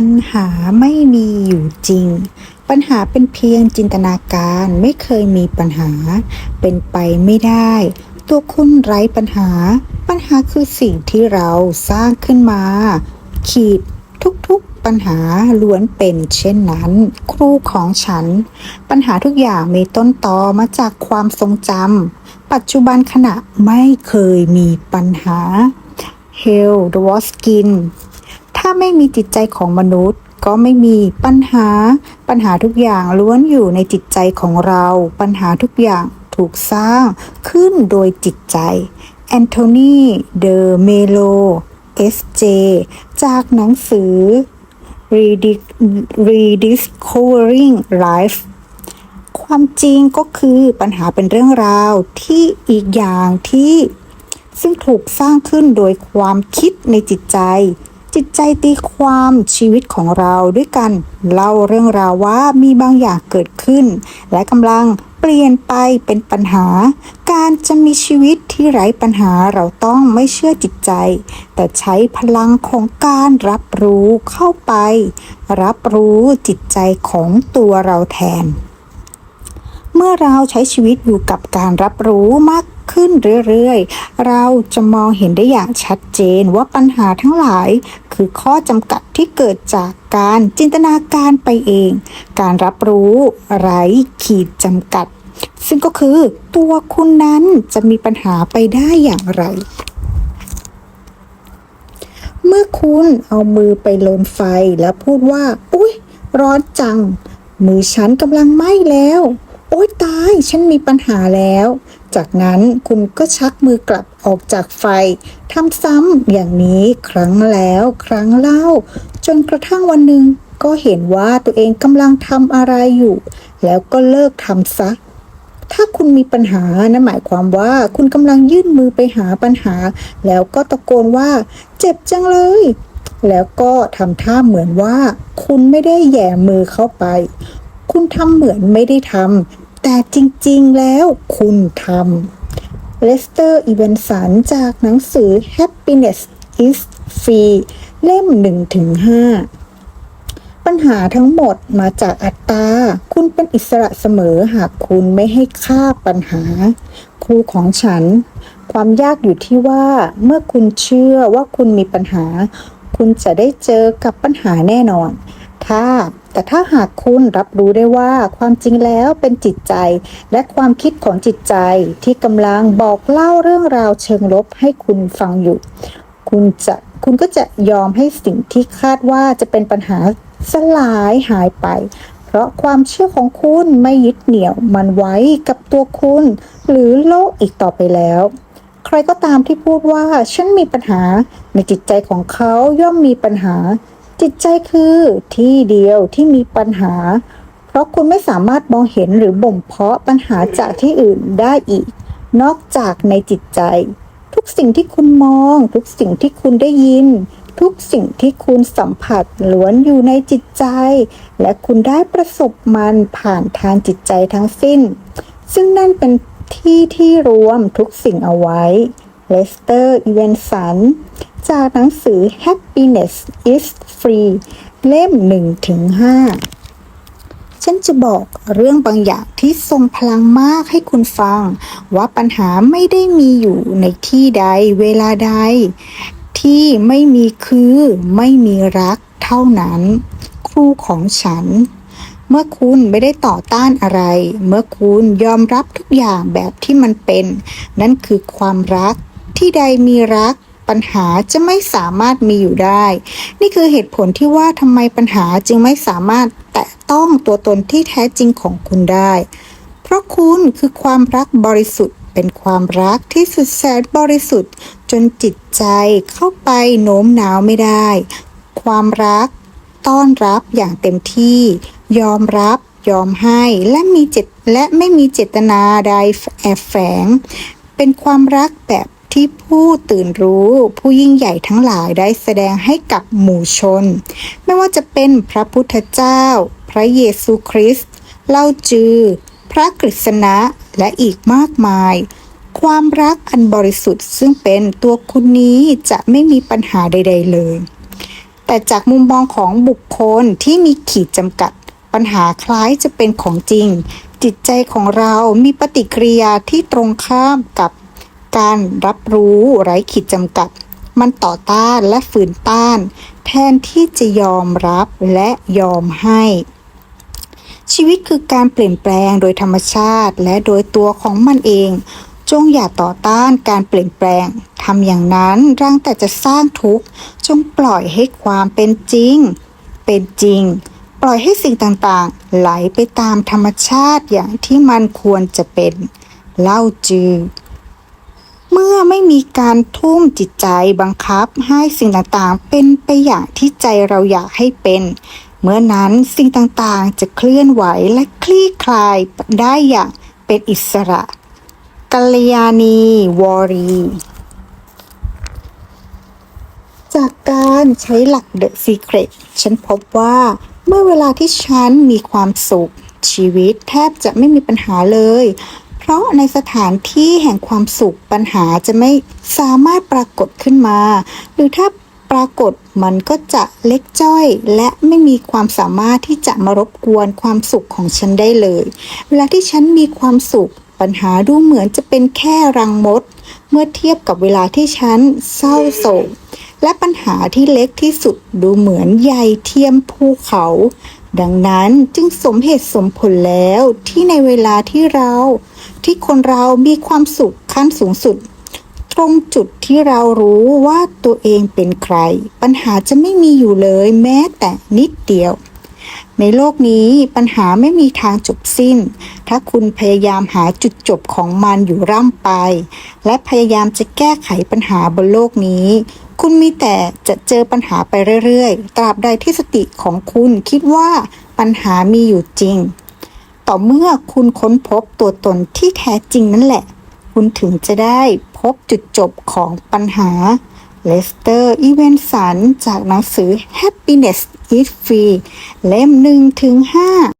ปัญหาไม่มีอยู่จริง ปัญหาเป็นเพียงจินตนาการไม่เคยมีปัญหา เป็นไปไม่ได้ ตัวคุณไร้ปัญหา ปัญหาคือสิ่งที่เราสร้างขึ้นมา ขีดทุกๆปัญหาล้วนเป็นเช่นนั้น ครูของฉัน ปัญหาทุกอย่างมีต้นตอมาจากความทรงจำปัจจุบันขณะไม่เคยมีปัญหาเฮลดวอสกินถ้าไม่มีจิตใจของมนุษย์ ก็ไม่มีปัญหา ปัญหาทุกอย่างล้วนอยู่ในจิตใจของเรา ปัญหาทุกอย่างถูกสร้างขึ้นโดยจิตใจแอนโทนีเดอเมโล S.J. จจากหนังสือ Rediscovering Life ความจริงก็คือปัญหาเป็นเรื่องราวที่อีกอย่างที่ ซึ่งถูกสร้างขึ้นโดยความคิดในจิตใจ จิตใจตีความชีวิตของเราด้วยกันเล่าเรื่องราวว่ามีบางอย่างเกิดขึ้น และกำลังเปลี่ยนไปเป็นปัญหา การจะมีชีวิตที่ไร้ปัญหาเราต้องไม่เชื่อจิตใจ แต่ใช้พลังของการรับรู้เข้าไป รับรู้จิตใจของตัวเราแทน เมื่อเราใช้ชีวิตอยู่กับการรับรู้มากขึ้นเรื่อยๆ เราจะมองเห็นได้อย่างชัดเจนว่าปัญหาทั้งหลาย คือข้อจำกัดที่เกิดจากการจินตนาการไปเอง การรับรู้ไร้ขีดจำกัด ซึ่งก็คือตัวคุณนั้นจะมีปัญหาไปได้อย่างไร เมื่อคุณเอามือไปลนไฟแล้วพูดว่า อุ๊ย ร้อนจัง มือฉันกำลังไหม้แล้ว ตายฉันมีปัญหาแล้ว จากนั้นคุณก็ชักมือกลับออกจากไฟทำซ้ำอย่างนี้ครั้งแล้วครั้งเล่า จนกระทั่งวันหนึ่งก็เห็นว่าตัวเองกำลังทำอะไรอยู่ แล้วก็เลิกทำซะถ้าคุณมีปัญหานั่นหมายความว่าคุณกำลังยื่นมือไปหาปัญหา แล้วก็ตะโกนว่า เจ็บจังเลย แล้วก็ทำท่าเหมือนว่า คุณไม่ได้แย่มือเข้าไป คุณทำเหมือนไม่ได้ทำ แต่จริงๆแล้วคุณทำเลสเตอร์อีเวนสันจากหนังสือ Happiness is Free เล่ม1ถึง5ปัญหาทั้งหมดมาจากอัตตา คุณเป็นอิสระเสมอหากคุณไม่ให้ค่าปัญหา ครูของฉัน ความยากอยู่ที่ว่าเมื่อคุณเชื่อว่าคุณมีปัญหา คุณจะได้เจอกับปัญหาแน่นอน ถ้าแต่ถ้าหากคุณรับรู้ได้ว่าความจริงแล้วเป็นจิตใจ และความคิดของจิตใจที่กำลังบอกเล่าเรื่องราวเชิงลบให้คุณฟังอยู่ คุณจะคุณก็จะยอมให้สิ่งที่คาดว่าจะเป็นปัญหาสลายหายไป เพราะความเชื่อของคุณไม่ยึดเหนี่ยวมันไว้กับตัวคุณ หรือโลกอีกต่อไปแล้วใครก็ตามที่พูดว่าฉันมีปัญหาในจิตใจของเขาย่อมมีปัญหา จิตใจคือที่เดียวที่มีปัญหา เพราะคุณไม่สามารถมองเห็นหรือบ่มเพาะปัญหาจากที่อื่นได้อีก นอกจากในจิตใจ ทุกสิ่งที่คุณมอง ทุกสิ่งที่คุณได้ยิน ทุกสิ่งที่คุณสัมผัสล้วนอยู่ในจิตใจ และคุณได้ประสบมันผ่านทางจิตใจทั้งสิ้น ซึ่งนั่นเป็นที่ที่รวมทุกสิ่งเอาไว้เลสเตอร์อีเวนสัน จากหนังสือ Happiness is Free เล่ม1ถึง5ฉันจะบอกเรื่องบางอย่างที่ทรงพลังมากให้คุณฟัง ว่าปัญหาไม่ได้มีอยู่ในที่ใดเวลาใด ที่ไม่มีคือไม่มีรักเท่านั้น ครูของฉันเมื่อคุณไม่ได้ต่อต้านอะไร เมื่อคุณยอมรับทุกอย่างแบบที่มันเป็น นั่นคือความรัก ที่ใดมีรัก ปัญหาจะไม่สามารถมีอยู่ได้ นี่คือเหตุผลที่ว่าทำไมปัญหาจึงไม่สามารถแตะต้องตัวตนที่แท้จริงของคุณได้ เพราะคุณคือความรักบริสุทธิ์เป็นความรักที่สุดแสนบริสุทธิ์ จนจิตใจเข้าไปโน้มน้าวไม่ได้ ความรักต้อนรับอย่างเต็มที่ ยอมรับยอมให้และมีเจตและไม่มีเจตนาใดแอบแฝง เป็นความรักแบบ ที่ผู้ตื่นรู้ผู้ยิ่งใหญ่ทั้งหลายได้แสดงให้กับหมู่ชน ไม่ว่าจะเป็นพระพุทธเจ้า พระเยซูคริสต์เล่าจือ พระกฤษณะและอีกมากมาย ความรักอันบริสุทธิ์ซึ่งเป็นตัวคุณนี้จะไม่มีปัญหาใด ๆ เลย แต่จากมุมมองของบุคคลที่มีขีดจำกัด ปัญหาคล้ายจะเป็นของจริง จิตใจของเรามีปฏิกิริยาที่ตรงข้ามกับ การรับรู้ไร้ขีดจำกัด มันต่อต้านและฝืนต้าน แทนที่จะยอมรับและยอมให้ ชีวิตคือการเปลี่ยนแปลงโดยธรรมชาติและโดยตัวของมันเอง จงอย่าต่อต้านการเปลี่ยนแปลงทำอย่างนั้นร่างแต่จะสร้างทุกข์ จงปล่อยให้ความเป็นจริง เป็นจริง ปล่อยให้สิ่งต่างๆ ไหลไปตามธรรมชาติอย่างที่มันควรจะเป็น เล่าจือ เมื่อไม่มีการทุ่มจิตใจบังคับให้สิ่งต่างๆ เป็นไปอย่างที่ใจเราอยากให้เป็น เมื่อนั้นสิ่งต่างๆจะเคลื่อนไหวและคลี่คลายได้อย่างเป็นอิสระกัลยาณีวอรีจากการใช้หลัก The Secret ฉันพบว่าเมื่อเวลาที่ฉันมีความสุขชีวิตแทบจะไม่มีปัญหาเลย เพราะในสถานที่แห่งความสุขปัญหาจะไม่สามารถปรากฏขึ้นมา หรือถ้าปรากฏมันก็จะเล็กจ้อย และไม่มีความสามารถที่จะมารบกวนความสุขของฉันได้เลย เวลาที่ฉันมีความสุขปัญหาดูเหมือนจะเป็นแค่รังมด เมื่อเทียบกับเวลาที่ฉันเศร้าโศกและปัญหาที่เล็กที่สุดดูเหมือนใหญ่เทียมภูเขา ดังนั้นจึงสมเหตุสมผลแล้วที่ในเวลาที่เรา ที่คนเรามีความสุขขั้นสูงสุด ตรงจุดที่เรารู้ว่าตัวเองเป็นใคร ปัญหาจะไม่มีอยู่เลยแม้แต่นิดเดียว ในโลกนี้ปัญหาไม่มีทางจบสิ้น ถ้าคุณพยายามหาจุดจบของมันอยู่ร่ำไป และพยายามจะแก้ไขปัญหาบนโลกนี้คุณมีแต่จะเจอปัญหาไปเรื่อย ๆ ตราบใดที่สติของคุณคิดว่าปัญหามีอยู่จริง ต่อเมื่อคุณค้นพบตัวตนที่แท้จริงนั่นแหละ คุณถึงจะได้พบจุดจบของปัญหาเลสเตอร์อีเวนสันจากหนังสือ Happiness is Free เล่ม1ถึง5